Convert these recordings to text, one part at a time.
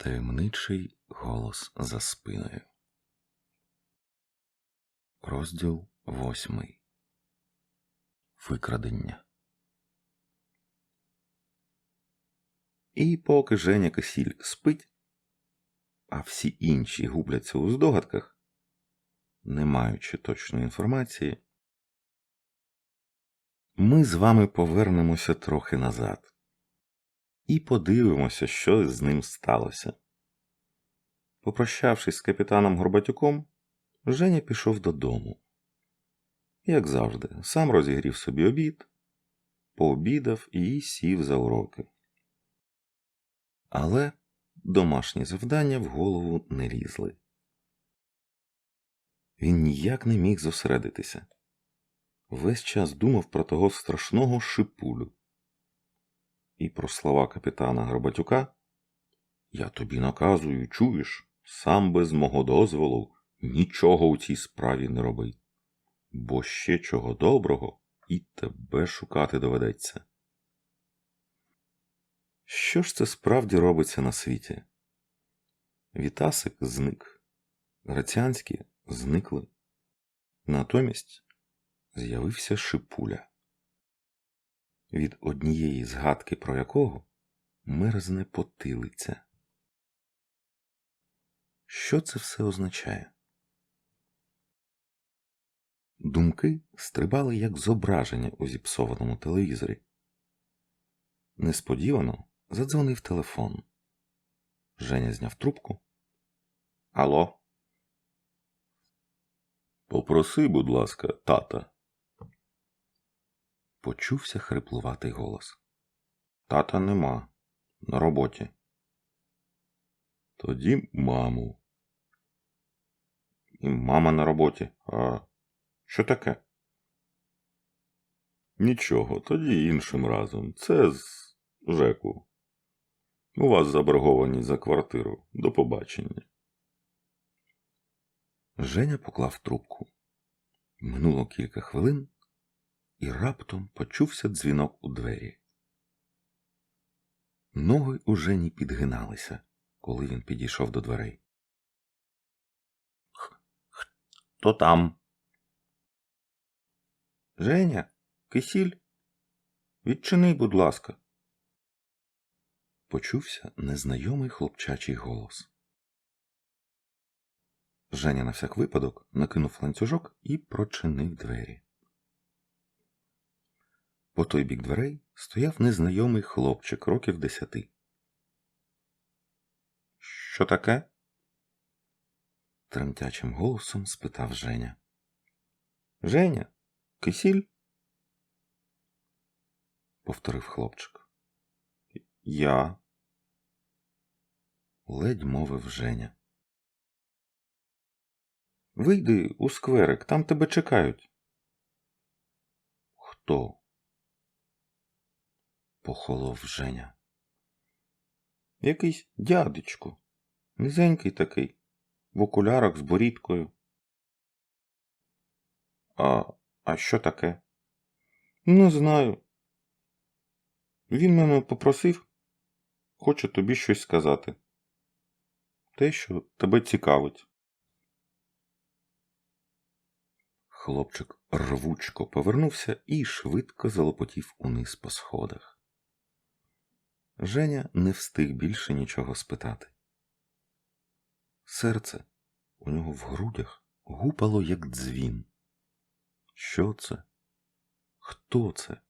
Таємничий голос за спиною. Розділ восьмий. Викрадення. І поки Женя Кисіль спить, а всі інші губляться у здогадках, не маючи точної інформації, ми з вами повернемося трохи назад і подивимося, що з ним сталося. Попрощавшись з капітаном Горбатюком, Женя пішов додому. Як завжди, сам розігрів собі обід, пообідав і сів за уроки. Але домашні завдання в голову не лізли. Він ніяк не міг зосередитися. Весь час думав про того страшного шипулю і про слова капітана Горбатюка Я тобі наказую, чуєш, сам без мого дозволу нічого у цій справі не роби, бо ще чого доброго і тебе шукати доведеться. Що ж це справді робиться на світі? Вітасик зник, Граціанські зникли. Натомість з'явився шипуля, від однієї згадки про якого мерзне потилиця. Що це все означає? Думки стрибали як зображення у зіпсованому телевізорі. Несподівано задзвонив телефон. Женя зняв трубку. Алло. Попроси, будь ласка, тата. Почувся хриплуватий голос. Тата нема. На роботі. Тоді маму. І мама на роботі. А що таке? Нічого, тоді іншим разом. Це з Жеку. У вас заборгованість за квартиру. До побачення. Женя поклав трубку. Минуло кілька хвилин, і раптом почувся дзвінок у двері. Ноги у Жені підгиналися, коли він підійшов до дверей. Хто там? Женя, кисіль? Відчини, будь ласка. Почувся незнайомий хлопчачий голос. Женя на всяк випадок накинув ланцюжок і прочинив двері. По той бік дверей стояв незнайомий хлопчик років десяти. Що таке? тремтячим голосом спитав Женя. Женя, кисіль? повторив хлопчик. Я. ледь мовив Женя. Вийди у скверик, там тебе чекають. Хто? Похолов Женя. Якийсь дядечко, низенький такий, в окулярах з борідкою. А, а що таке? Не знаю. Він мене попросив, хоче тобі щось сказати. Те, що тебе цікавить. Хлопчик рвучко повернувся і швидко залопотів униз по сходах. Женя не встиг більше нічого спитати. Серце у нього в грудях гупало, як дзвін. Що це? Хто це?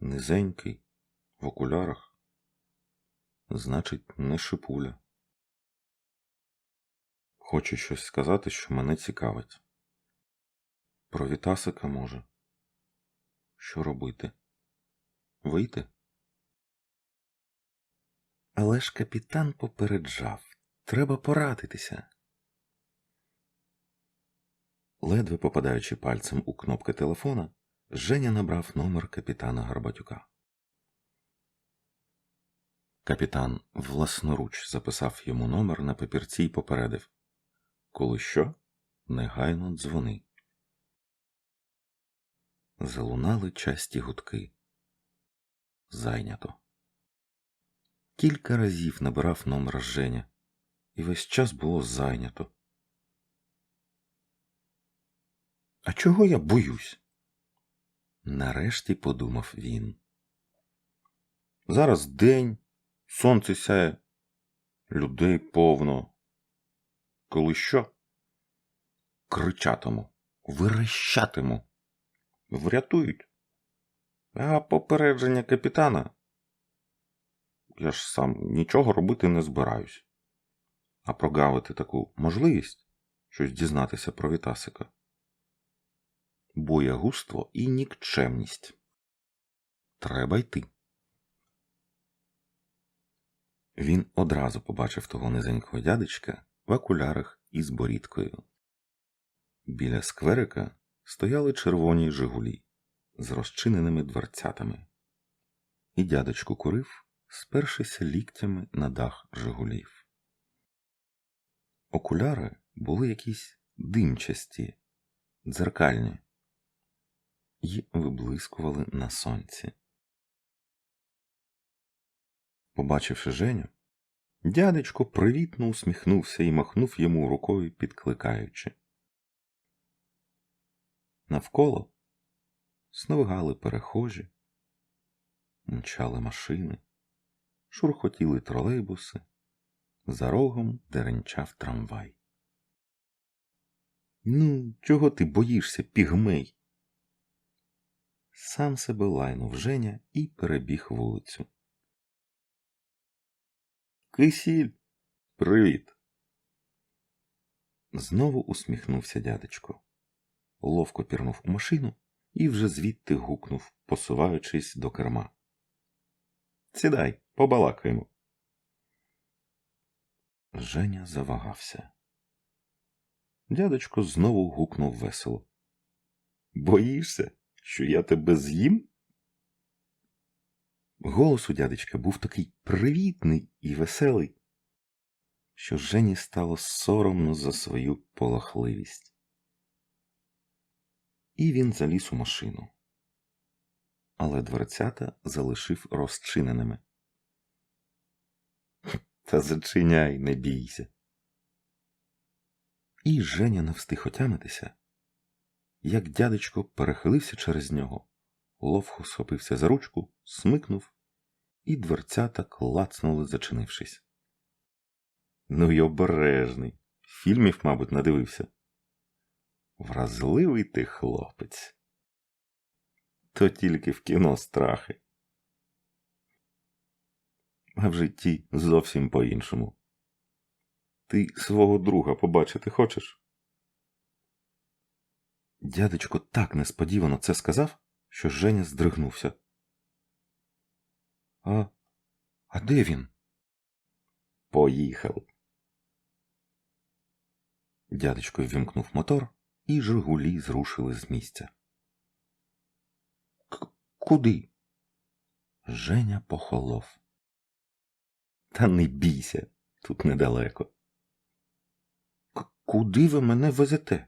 Низенький, в окулярах. Значить, не шипуля. Хочу щось сказати, що мене цікавить. Про Вітасика може. Що робити? Вийти? Але ж капітан попереджав треба порадитися. Ледве попадаючи пальцем у кнопки телефона, Женя набрав номер капітана Горбатюка. Капітан власноруч записав йому номер на папірці й попередив Коли що, негайно дзвони. Залунали часті гудки. Зайнято. Кілька разів набирав номер Женя, і весь час було зайнято. А чого я боюсь? Нарешті подумав він. Зараз день, сонце сяє, людей повно. Коли що? Кричатиму, верещатиму. Врятують. А попередження капітана. Я ж сам нічого робити не збираюсь. А прогавити таку можливість щось дізнатися про Вітасика. Боягузтво і нікчемність. Треба йти. Він одразу побачив того низенького дядечка в окулярах із борідкою. Біля скверика стояли червоні Жигулі з розчиненими дверцятами, і дядечко курив, спершися ліктями на дах Жигулів. Окуляри були якісь димчасті, дзеркальні і виблискували на сонці. Побачивши Женю, дядечко привітно усміхнувся і махнув йому рукою, підкликаючи. Навколо сновигали перехожі, мчали машини, шурхотіли тролейбуси, за рогом деренчав трамвай. Ну, чого ти боїшся, пігмей? Сам себе лайнув Женя і перебіг вулицю. Кисіль, привіт. Знову усміхнувся дядечко. Ловко пірнув у машину і вже звідти гукнув, посуваючись до керма. Сідай, побалакаємо. Женя завагався. Дядечко знову гукнув весело. Боїшся, що я тебе з'їм? Голос у дядечка був такий привітний і веселий, що Жені стало соромно за свою полохливість. І він заліз у машину, але дверцята залишив розчиненими. Та зачиняй, не бійся. І Женя не встиг отямитися, як дядечко перехилився через нього, ловко схопився за ручку, смикнув, і дверцята клацнули, зачинившись. Ну й обережний. Фільмів, мабуть, надивився. Вразливий ти хлопець. То тільки в кіно страхи. А в житті зовсім по-іншому. Ти свого друга побачити хочеш? Дядечко так несподівано це сказав, що Женя здригнувся. А а де він? Поїхав. Дядечко ввімкнув мотор, і Жигулі зрушили з місця. К куди? Женя похолов. Та не бійся, тут недалеко. Куди ви мене везете?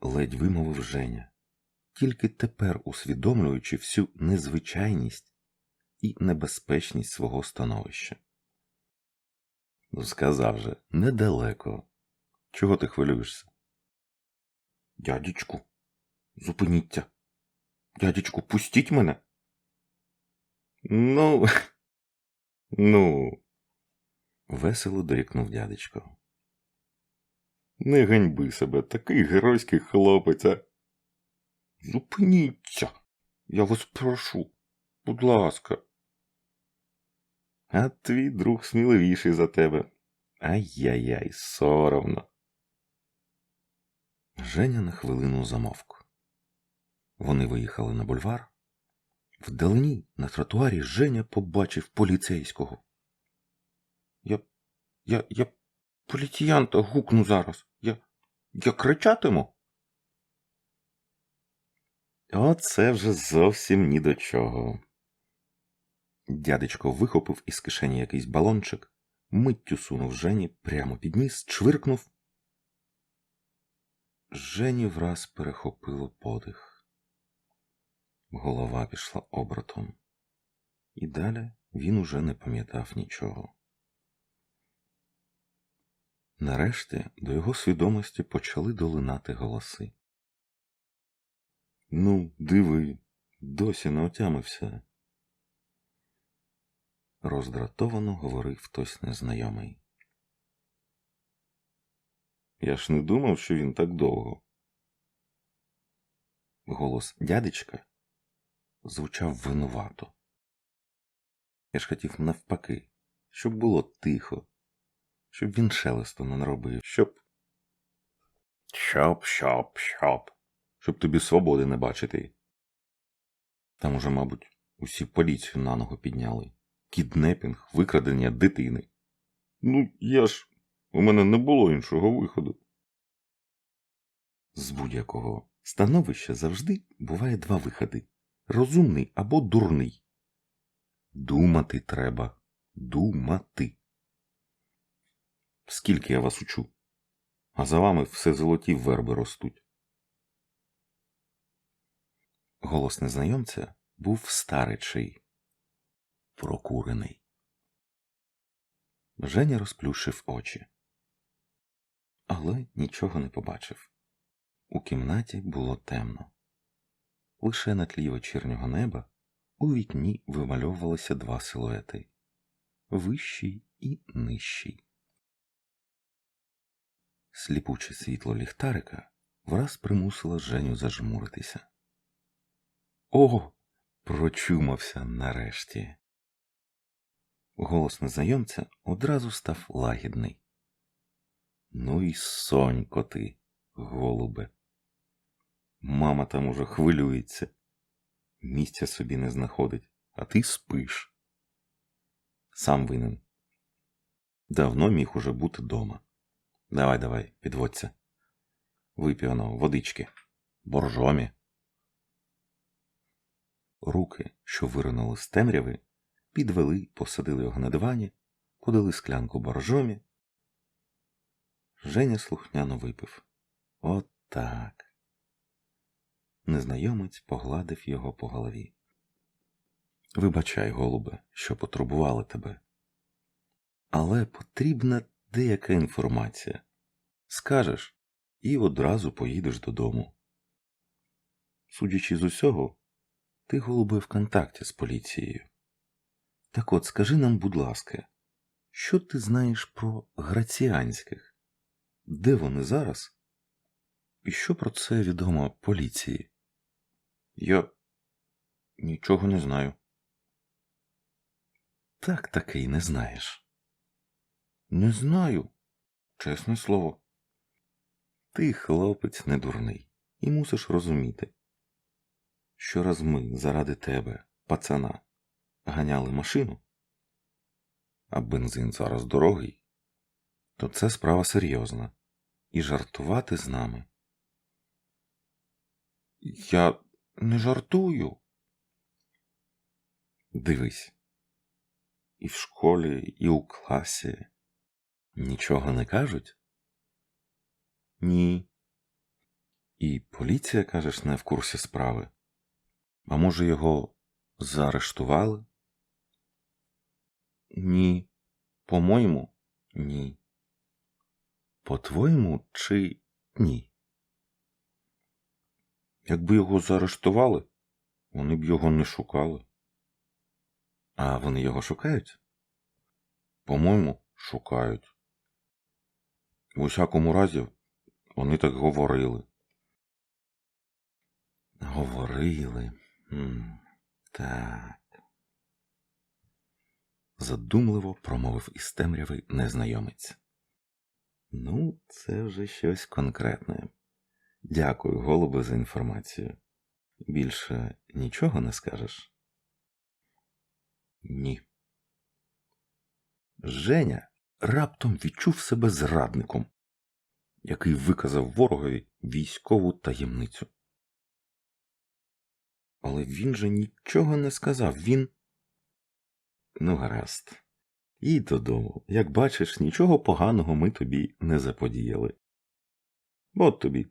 ледь вимовив Женя, тільки тепер усвідомлюючи всю незвичайність і небезпечність свого становища. Ну, сказав же, недалеко. Чого ти хвилюєшся? Дядечку, зупиніться. Дядечку, пустіть мене. Ну, ну, весело дорікнув дядечко. Не ганьби себе, такий геройський хлопець. а. Зупиніться, я вас прошу, будь ласка. А твій друг сміливіший за тебе. Ай-яй-яй, соромно. Женя на хвилину замовк. Вони виїхали на бульвар. Вдалині на тротуарі Женя побачив поліцейського. Я я, я поліціянта гукну зараз. Я я кричатиму. Оце вже зовсім ні до чого. Дядечко вихопив із кишені якийсь балончик, миттю сунув Жені прямо під ніс, чвиркнув. Жені враз перехопило подих. Голова пішла обертом. І далі він уже не пам'ятав нічого. Нарешті до його свідомості почали долинати голоси. Ну, диви, досі не отямився. Роздратовано говорив хтось незнайомий. Я ж не думав, що він так довго. Голос дядечка звучав винувато. Я ж хотів навпаки, щоб було тихо, щоб він шелесту не наробив, щоб. Щоб, щоб, щоб. Щоб тобі свободи не бачити. Там уже, мабуть, усі поліцію на ногу підняли. Кіднепінг, викрадення дитини. Ну, я ж. У мене не було іншого виходу. З будь-якого становища завжди буває два виходи розумний або дурний. Думати треба. Думати. Скільки я вас учу, а за вами все золоті верби ростуть. Голос незнайомця був старичий, прокурений. Женя розплющив очі, але нічого не побачив. У кімнаті було темно. Лише на тлі вечірнього неба у вікні вимальовувалися два силуети вищий і нижчий. Сліпуче світло ліхтарика враз примусило Женю зажмуритися. О, прочумався нарешті. Голос незнайомця одразу став лагідний. Ну і сонько ти, голубе. Мама там уже хвилюється, місця собі не знаходить, а ти спиш. Сам винен. Давно міг уже бути дома. Давай, давай, підводься. Вип'яно водички, боржомі. Руки, що виринули з темряви, підвели, посадили його на дивані, подали склянку боржомі. Женя слухняно випив. От так. Незнайомець погладив його по голові. Вибачай, голубе, що потурбували тебе. Але потрібна деяка інформація. Скажеш і одразу поїдеш додому. Судячи з усього, ти, голубе, в контакті з поліцією. Так от скажи нам, будь ласка, що ти знаєш про граціанських? Де вони зараз? І що про це відомо поліції? Я нічого не знаю. Так таки не знаєш. Не знаю, чесне слово. Ти, хлопець, не дурний, і мусиш розуміти, що раз ми заради тебе, пацана, ганяли машину, а бензин зараз дорогий, то це справа серйозна, і жартувати з нами. Я не жартую. Дивись. І в школі, і у класі нічого не кажуть? Ні. І поліція, кажеш, не в курсі справи. А може, його заарештували? Ні. По-моєму, ні. По-твоєму, чи ні? Якби його заарештували, вони б його не шукали. А вони його шукають? По-моєму, шукають. В усякому разі, вони так говорили. Говорили. Так. Задумливо промовив із темряви незнайомець. Ну, це вже щось конкретне. Дякую, голубе, за інформацію. Більше нічого не скажеш? Ні. Женя раптом відчув себе зрадником, який виказав ворогові військову таємницю. Але він же нічого не сказав. Він. Ну, гаразд. Їдь додому. Як бачиш, нічого поганого ми тобі не заподіяли. От тобі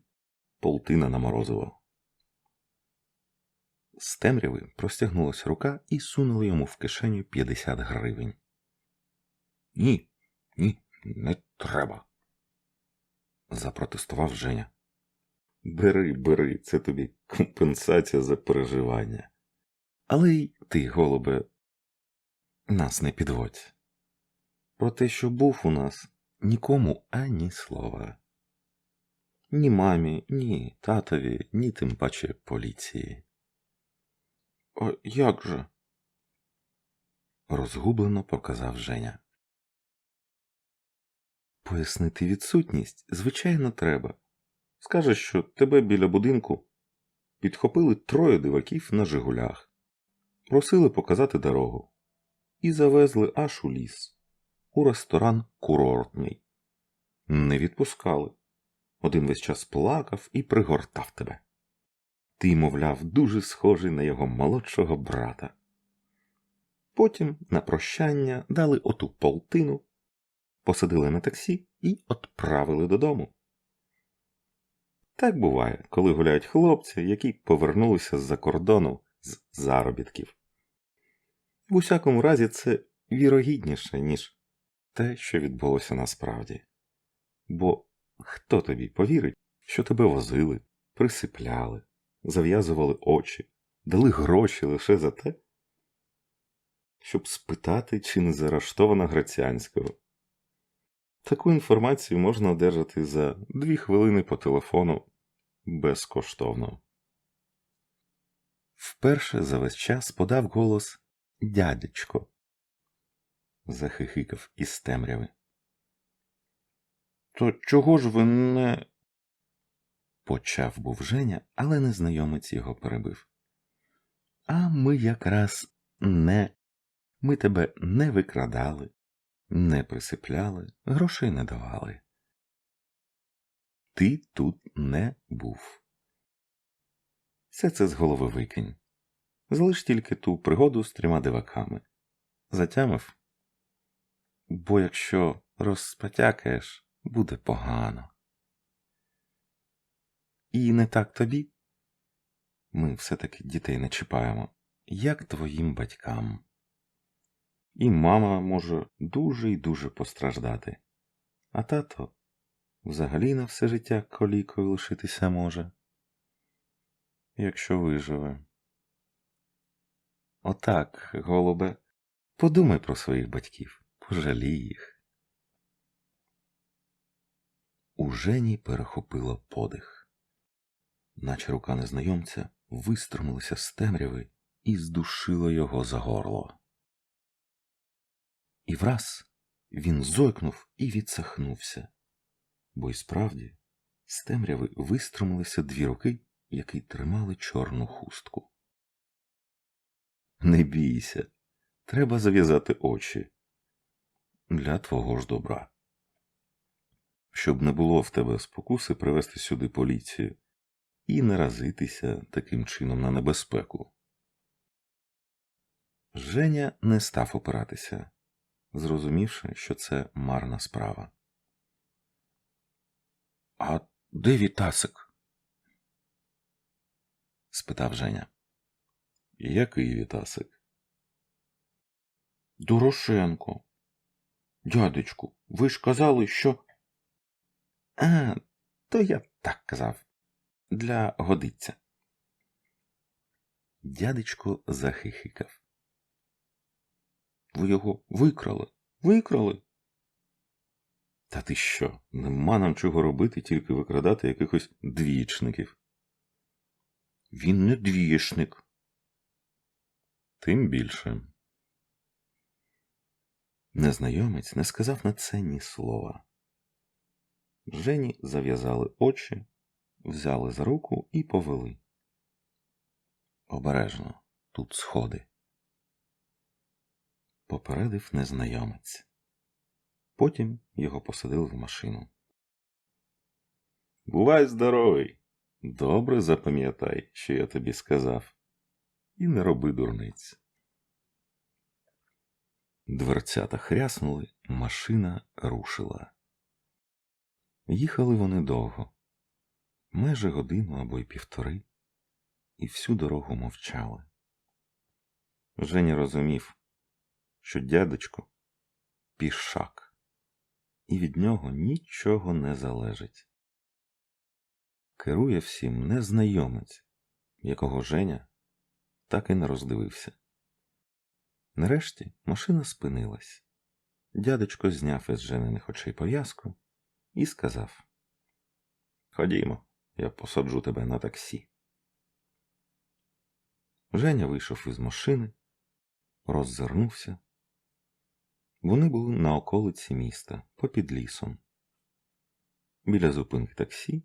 полтина на морозиво. з темряви простягнулася рука і сунула йому в кишеню 50 гривень. Ні, ні, не треба. запротестував Женя. Бери, бери, це тобі компенсація за переживання. Але й ти, голубе, нас не підводь. Про те, що був у нас, нікому ані слова. Ні мамі, ні татові, ні тим паче поліції. А як же? розгублено проказав Женя. Пояснити відсутність, звичайно, треба. Скажеш, що тебе біля будинку підхопили троє диваків на Жигулях, просили показати дорогу і завезли аж у ліс, у ресторан курортний. Не відпускали. Один весь час плакав і пригортав тебе. Ти, мовляв, дуже схожий на його молодшого брата. Потім на прощання дали оту полтину, посадили на таксі і отправили додому. Так буває, коли гуляють хлопці, які повернулися з-за кордону з заробітків. В усякому разі, це вірогідніше, ніж те, що відбулося насправді. Бо хто тобі повірить, що тебе возили, присипляли, зав'язували очі, дали гроші лише за те, щоб спитати, чи не заарештована Грацянського. Таку інформацію можна одержати за дві хвилини по телефону безкоштовно. Вперше за весь час подав голос дядечко. захихикав із темряви. То чого ж ви не. почав був Женя, але незнайомець його перебив. А ми якраз не. Ми тебе не викрадали, не присипляли, грошей не давали. Ти тут не був. Все це з голови викинь. Залиш тільки ту пригоду з трьома диваками. Затямив? Бо якщо розпотякаєш, буде погано. І не так тобі. Ми все-таки дітей не чіпаємо, як твоїм батькам. І мама може дуже і дуже постраждати, а тато взагалі на все життя колікою лишитися може, якщо виживе. Отак, голубе, подумай про своїх батьків, пожалій їх. У Жені перехопило подих, наче рука незнайомця виструмилася з темряви і здушила його за горло. І враз він зойкнув і відсахнувся, бо й справді з темряви виструмилися дві руки, які тримали чорну хустку. Не бійся, треба зав'язати очі для твого ж добра. Щоб не було в тебе спокуси привезти сюди поліцію і наразитися таким чином на небезпеку. Женя не став опиратися, зрозумівши, що це марна справа. А де Вітасик? спитав Женя. Який Вітасик? Дорошенко. Дядечку, ви ж казали, що. А, то я так казав. Для годиться. Дядечко захихикав. Ви його викрали? Викрали? Та ти що? Нема нам чого робити, тільки викрадати якихось двічників. Він не двічник. Тим більше. Незнайомець не сказав на це ні слова. Жені зав'язали очі, взяли за руку і повели. Обережно, тут сходи. Попередив незнайомець. Потім його посадили в машину. Бувай здоровий! Добре запам'ятай, що я тобі сказав, і не роби дурниць. Дверцята хряснули, машина рушила. Їхали вони довго, майже годину або й півтори, і всю дорогу мовчали. Женя розумів, що дядечко пішак, і від нього нічого не залежить. Керує всім незнайомець, якого Женя так і не роздивився. Нарешті машина спинилась. Дядечко зняв із жениних очей пов'язку і сказав Ходімо, я посаджу тебе на таксі. Женя вийшов із машини, роззирнувся. Вони були на околиці міста, попід лісом, біля зупинки таксі,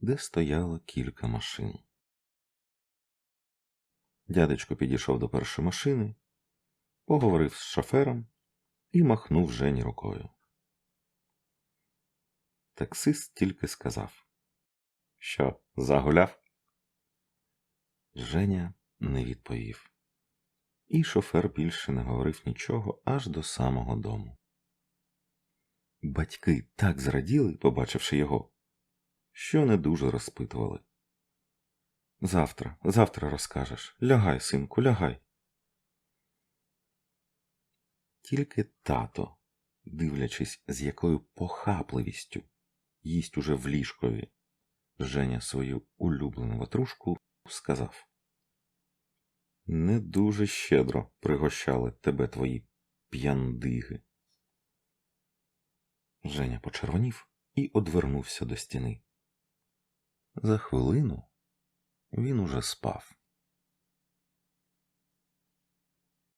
де стояло кілька машин. Дядечко підійшов до першої машини, поговорив з шофером і махнув Жені рукою. Таксист тільки сказав, що загуляв. Женя не відповів, і шофер більше не говорив нічого аж до самого дому. Батьки так зраділи, побачивши його, що не дуже розпитували. Завтра, завтра розкажеш. Лягай, синку, лягай. Тільки тато, дивлячись, з якою похапливістю їсть уже в ліжкові, Женя свою улюблену ватрушку, сказав Не дуже щедро пригощали тебе твої п'яндиги. Женя почервонів і одвернувся до стіни. За хвилину він уже спав.